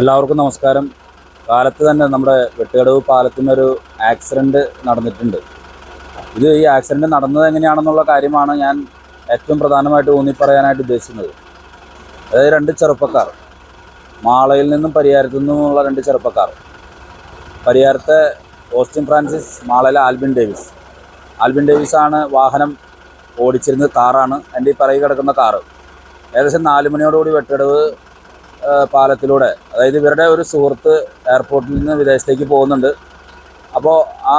എല്ലാവർക്കും നമസ്കാരം. കാലത്ത് തന്നെ നമ്മുടെ വെട്ടുകടവ് പാലത്തിനൊരു ആക്സിഡന്റ് നടന്നിട്ടുണ്ട്. ഇത് ഈ ആക്സിഡന്റ് നടന്നത് എങ്ങനെയാണെന്നുള്ള കാര്യമാണ് ഞാൻ ഏറ്റവും പ്രധാനമായിട്ട് ഊന്നി പറയാനായിട്ട് ഉദ്ദേശിക്കുന്നത്. അതായത് രണ്ട് ചെറുപ്പക്കാർ മാളയിൽ നിന്നും പരിയാരത്തു നിന്നുമുള്ള രണ്ട് ചെറുപ്പക്കാർ. പരിയാരത്തെ ഓസ്റ്റിൻ ഫ്രാൻസിസ് മാളയിലെ ആൽബിൻ ഡേവിസ്. ആൽബിൻ ഡേവിസ് ആണ് വാഹനം ഓടിച്ചിരുന്ന കാറാണ്. എന്റെ ഈ പറയി കിടക്കുന്ന കാറ്. ഏകദേശം നാല് മണിയോടുകൂടി വെട്ടടവ് പാലത്തിലൂടെ. അതായത് ഇവരുടെ ഒരു സുഹൃത്ത് എയർപോർട്ടിൽ നിന്ന് വിദേശത്തേക്ക് പോകുന്നുണ്ട്. അപ്പോൾ ആ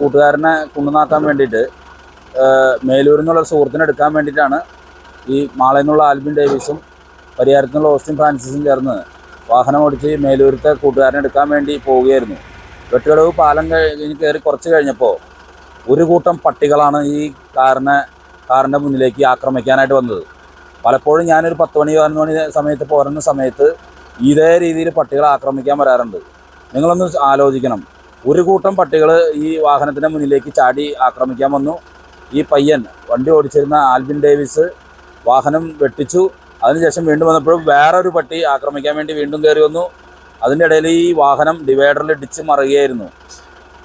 കൂട്ടുകാരനെ കൊണ്ടുനാക്കാൻ വേണ്ടിയിട്ട് മേലൂരിൽ നിന്നുള്ള സുഹൃത്തിനെ എടുക്കാൻ വേണ്ടിയിട്ടാണ് ഈ മാളയിൽ നിന്നുള്ള ആൽബിൻ ഡേവിസും പരിയാരത്തു നിന്നുള്ള ഓസ്റ്റിൻ ഫ്രാൻസിസും ചേർന്ന് വാഹനം ഓടിച്ച് മേലൂരത്തെ കൂട്ടുകാരനെ എടുക്കാൻ വേണ്ടി പോവുകയായിരുന്നു. വെട്ടുകടവ് പാലം കഴിഞ്ഞ് കയറി കുറച്ച് കഴിഞ്ഞപ്പോൾ ഒരു കൂട്ടം പട്ടികളാണ് ഈ കാറിനെ കാറിന്റെ മുന്നിലേക്ക് ആക്രമിക്കാനായിട്ട് വന്നത്. പലപ്പോഴും ഞാനൊരു പത്ത് മണി പതിനൊന്ന് മണി സമയത്ത് പോരുന്ന സമയത്ത് ഇതേ രീതിയിൽ പട്ടികളെ ആക്രമിക്കാൻ വരാറുണ്ട്. നിങ്ങളൊന്ന് ആലോചിക്കണം. ഒരു കൂട്ടം പട്ടികൾ ഈ വാഹനത്തിന്റെ മുന്നിലേക്ക് ചാടി ആക്രമിക്കാൻ വന്നു. ഈ പയ്യൻ വണ്ടി ഓടിച്ചിരുന്ന ആൽബിൻ ഡേവിസ് വാഹനം വെട്ടിച്ചു. അതിനുശേഷം വീണ്ടും വന്നപ്പോഴും വേറൊരു പട്ടി ആക്രമിക്കാൻ വേണ്ടി വീണ്ടും കയറി വന്നു. അതിന്റെ ഇടയിൽ ഈ വാഹനം ഡിവൈഡറിൽ ഇടിച്ച് മറിയുകയായിരുന്നു.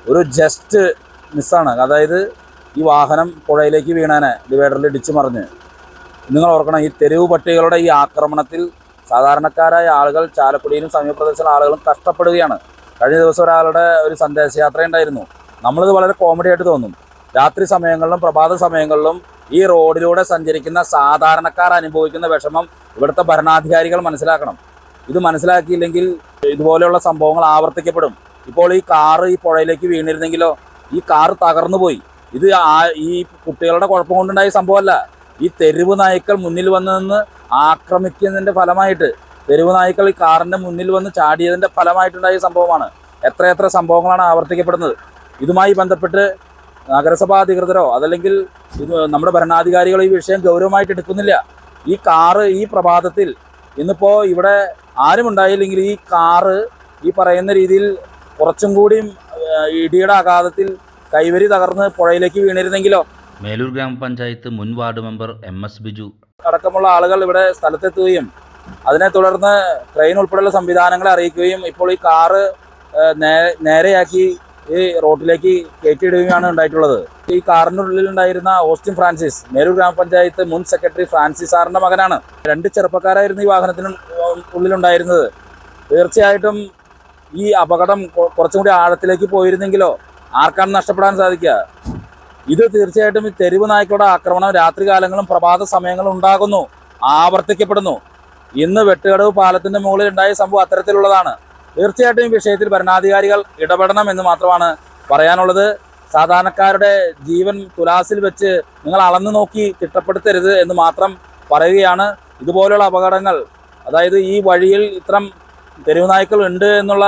ഒരു ജസ്റ്റ് മിസ്സാണ്. അതായത് ഈ വാഹനം പുഴയിലേക്ക് വീണാനെ ഡിവൈഡറിൽ ഇടിച്ച് മറിഞ്ഞ്. നിങ്ങൾ ഓർക്കണം ഈ തെരുവ് പട്ടികളുടെ ഈ ആക്രമണത്തിൽ സാധാരണക്കാരായ ആളുകൾ ചാലക്കുടിയിലും സമീപപ്രദേശത്തുള്ള ആളുകളും കഷ്ടപ്പെടുകയാണ്. കഴിഞ്ഞ ദിവസം ഒരാളുടെ ഒരു സന്ദേശയാത്ര ഉണ്ടായിരുന്നു നമ്മളിത് വളരെ കോമഡി ആയിട്ട് തോന്നും. രാത്രി സമയങ്ങളിലും പ്രഭാത സമയങ്ങളിലും ഈ റോഡിലൂടെ സഞ്ചരിക്കുന്ന സാധാരണക്കാർ അനുഭവിക്കുന്ന വിഷമം ഇവിടുത്തെ ഭരണാധികാരികൾ മനസ്സിലാക്കണം. ഇത് മനസ്സിലാക്കിയില്ലെങ്കിൽ ഇതുപോലെയുള്ള സംഭവങ്ങൾ ആവർത്തിക്കപ്പെടും. ഇപ്പോൾ ഈ കാറ് ഈ പുഴയിലേക്ക് വീണിരുന്നെങ്കിലോ ഈ കാറ് തകർന്നു പോയി ഇത് ഈ കുട്ടികളുടെ കുഴപ്പം കൊണ്ടുണ്ടായ സംഭവമല്ല. ഈ തെരുവ് നായ്ക്കൾ മുന്നിൽ വന്ന് നിന്ന് ആക്രമിക്കുന്നതിന്റെ ഫലമായിട്ട് തെരുവ് നായ്ക്കൾ ഈ കാറിന്റെ മുന്നിൽ വന്ന് ചാടിയതിന്റെ ഫലമായിട്ടുണ്ടായ സംഭവമാണ്. എത്രയെത്ര സംഭവങ്ങളാണ് ആവർത്തിക്കപ്പെടുന്നത്. ഇതുമായി ബന്ധപ്പെട്ട് നഗരസഭാ അധികൃതരോ അതല്ലെങ്കിൽ ഇത് നമ്മുടെ ഭരണാധികാരികളോ ഈ വിഷയം ഗൗരവമായിട്ട് എടുക്കുന്നില്ല. ഈ കാറ് ഈ പ്രഭാതത്തിൽ ഇന്നിപ്പോൾ ഇവിടെ ആരും ഉണ്ടായില്ലെങ്കിൽ ഈ കാറ് ഈ പറയുന്ന രീതിയിൽ കുറച്ചും കൂടിയും ഇടിയുടെ ആഘാതത്തിൽ കൈവരി തകർന്ന് പുഴയിലേക്ക് വീണിരുന്നെങ്കിലോ മേലൂർ ഗ്രാമപഞ്ചായത്ത് മുൻ ward member M S Biju. അടക്കമുള്ള ആളുകൾ ഇവിടെ സ്ഥലത്തെത്തുകയും അതിനെ തുടർന്ന് ട്രെയിൻ ഉൾപ്പെടെയുള്ള സംവിധാനങ്ങളെ അറിയിക്കുകയും ഇപ്പോൾ ഈ കാറ് നേരെയാക്കി ഈ റോഡിലേക്ക് കയറ്റിയിടുകയാണ് ഉണ്ടായിട്ടുള്ളത്. ഈ കാറിന്റെ ഉള്ളിൽ ഉണ്ടായിരുന്ന ഓസ്റ്റിൻ ഫ്രാൻസിസ് മേലൂർ ഗ്രാമപഞ്ചായത്ത് മുൻ സെക്രട്ടറി ഫ്രാൻസിസ് സാറിന്റെ മകനാണ്. രണ്ട് ചെറുപ്പക്കാരായിരുന്നു ഈ വാഹനത്തിന് ഉള്ളിലുണ്ടായിരുന്നത്. തീർച്ചയായിട്ടും ഈ അപകടം കുറച്ചും കൂടി ആഴത്തിലേക്ക് പോയിരുന്നെങ്കിലോ ആർക്കാണ് നഷ്ടപ്പെടാൻ സാധിക്കുക? ഇത് തീർച്ചയായിട്ടും തെരുവ് നായ്ക്കളുടെ ആക്രമണം രാത്രികാലങ്ങളും പ്രഭാത സമയങ്ങളും ഉണ്ടാകുന്നു. ആവർത്തിക്കപ്പെടുന്നു. ഇന്ന് വെട്ടുകടവ് പാലത്തിന്റെ മുകളിൽ ഉണ്ടായ സംഭവം അത്തരത്തിലുള്ളതാണ്. തീർച്ചയായിട്ടും ഈ വിഷയത്തിൽ ഭരണാധികാരികൾ ഇടപെടണം എന്ന് മാത്രമാണ് പറയാനുള്ളത്. സാധാരണക്കാരുടെ ജീവൻ തുലാസിൽ വെച്ച് നിങ്ങൾ അളന്നു നോക്കി തിട്ടപ്പെടുത്തരുത് എന്ന് മാത്രം പറയുകയാണ്. ഇതുപോലുള്ള അപകടങ്ങൾ അതായത് ഈ വഴിയിൽ ഇത്തരം തെരുവ് നായ്ക്കൾ ഉണ്ട് എന്നുള്ള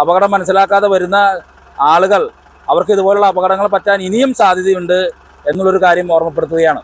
അപകടം മനസ്സിലാക്കാതെ വരുന്ന ആളുകൾ അവർക്ക് ഇതുപോലുള്ള അപകടങ്ങൾ പറ്റാൻ ഇനിയും സാധ്യതയുണ്ട് എന്നുള്ളൊരു കാര്യം ഓർമ്മപ്പെടുത്തുകയാണ്.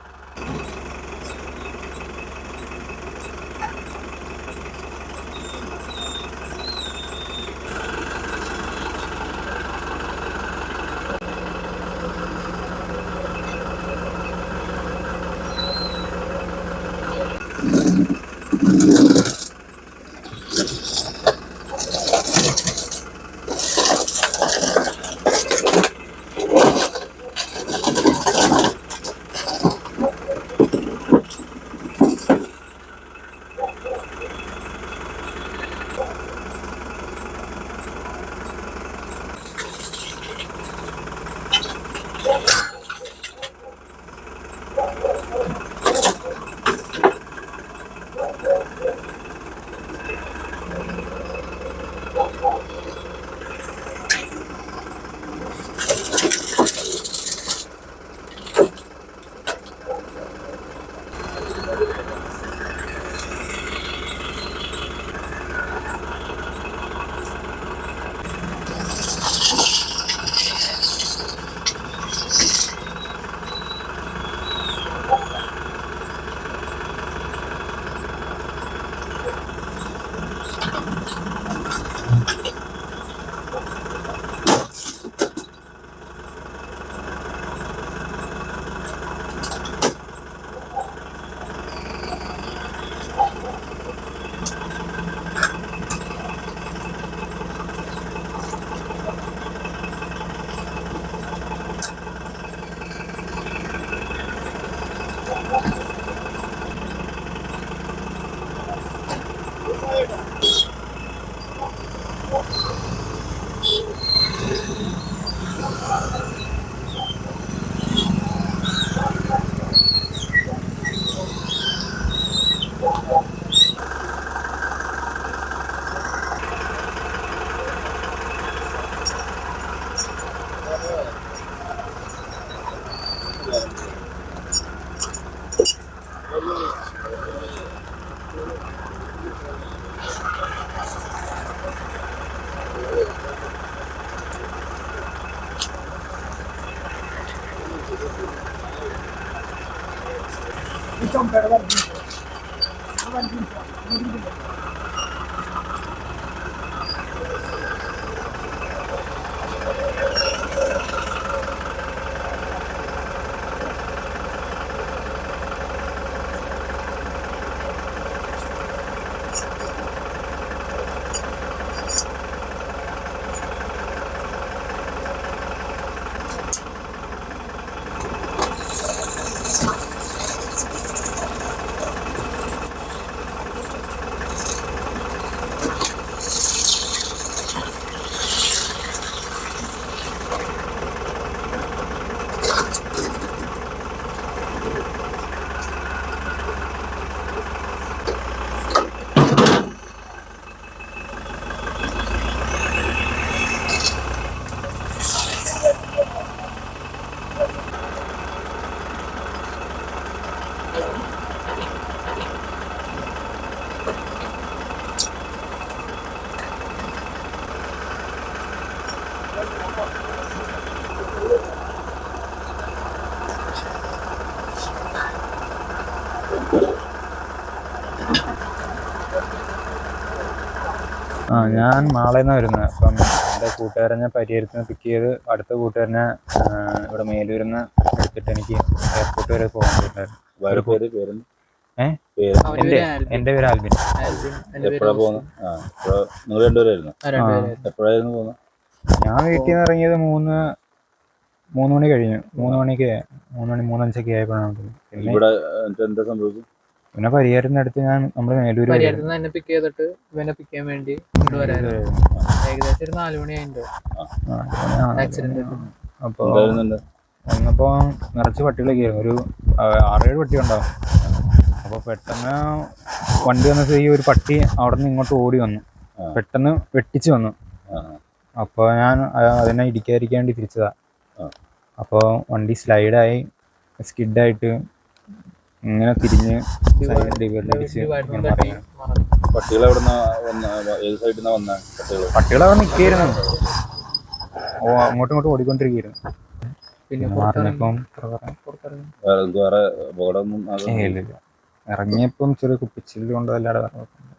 echan perder ആ ഞാൻ നാളെ നിന്ന് വരുന്നത് അപ്പം എന്റെ കൂട്ടുകാരനെ നിന്ന് പിക്ക് ചെയ്ത് അടുത്ത കൂട്ടുകാരനെ ഇവിടെ മേലൂരിൽ നിന്ന് എടുത്തിട്ട് എനിക്ക് എയർപോർട്ട് വരെ പോകാൻ പറ്റുമായിരുന്നു വേറെ പേര് ആൽബിൻ എപ്പോഴാ പോകുന്നത്? ആ എപ്പോഴാ നിങ്ങൾ രണ്ടുപേരായിരുന്നു? ആ. എപ്പോഴായിരുന്നു പോകുന്നത്? ഞാൻ വീട്ടിൽ നിന്ന് ഇറങ്ങിയത് മൂന്ന് മൂന്ന് മണി കഴിഞ്ഞു. മൂന്ന് മണിക്ക് മൂന്ന് മണി മൂന്നഞ്ചൊക്കെ ആയപ്പോഴാണ് ഇവിടെ എന്താ പിന്നെ പരിഹാരത്തിന് അടുത്ത് ഞാൻ നമ്മൾ മേലൂര് വരെ പരിഹാരത്ത് നിന്ന് പിക്ക് ചെയ്തിട്ട് ഇവനെ പിക്ക് ചെയ്യാൻ വേണ്ടി ഏകദേശം ഒരു നാല് മണിയായിട്ടുണ്ട് ആ, അങ്ങനെ ആണ്. ആക്സിഡന്റ് അപ്പോൾ ഉണ്ടായിരുന്നുണ്ട് വന്നപ്പോൾ നിറച്ച് പട്ടികളൊക്കെ ആയിരുന്നു. ഒരു ആറേഴ് പട്ടി ഉണ്ടാവും അപ്പോൾ പെട്ടെന്ന് വണ്ടി വന്നപ്പോൾ ഈ ഒരു പട്ടി അവിടെ നിന്ന് ഇങ്ങോട്ട് ഓടി വന്നു. പെട്ടെന്ന് വെട്ടിച്ച് വന്നു. അപ്പോൾ ഞാൻ അതിനെ ഇടിക്കാതിരിക്കാൻ വേണ്ടി തിരിച്ചതാ. ആ. അപ്പോൾ വണ്ടി സ്ലൈഡായി സ്കിഡായിട്ട് ഇങ്ങനെ തിരിഞ്ഞ് ഡിവൈഡിലടിച്ച് ഇങ്ങനെ പട്ടികൾ വന്ന വന്ന പട്ടികൾ അവിടെ നിൽക്കായിരുന്നു. ഓ അങ്ങോട്ടും ഇങ്ങോട്ടും ഓടിക്കൊണ്ടിരിക്കുകയായിരുന്നു പിന്നെ വേറെ അപകടമൊന്നും. ഇറങ്ങിയപ്പം ചെറിയ കുപ്പിച്ചിൽ കൊണ്ട് കുഴപ്പമൊന്നും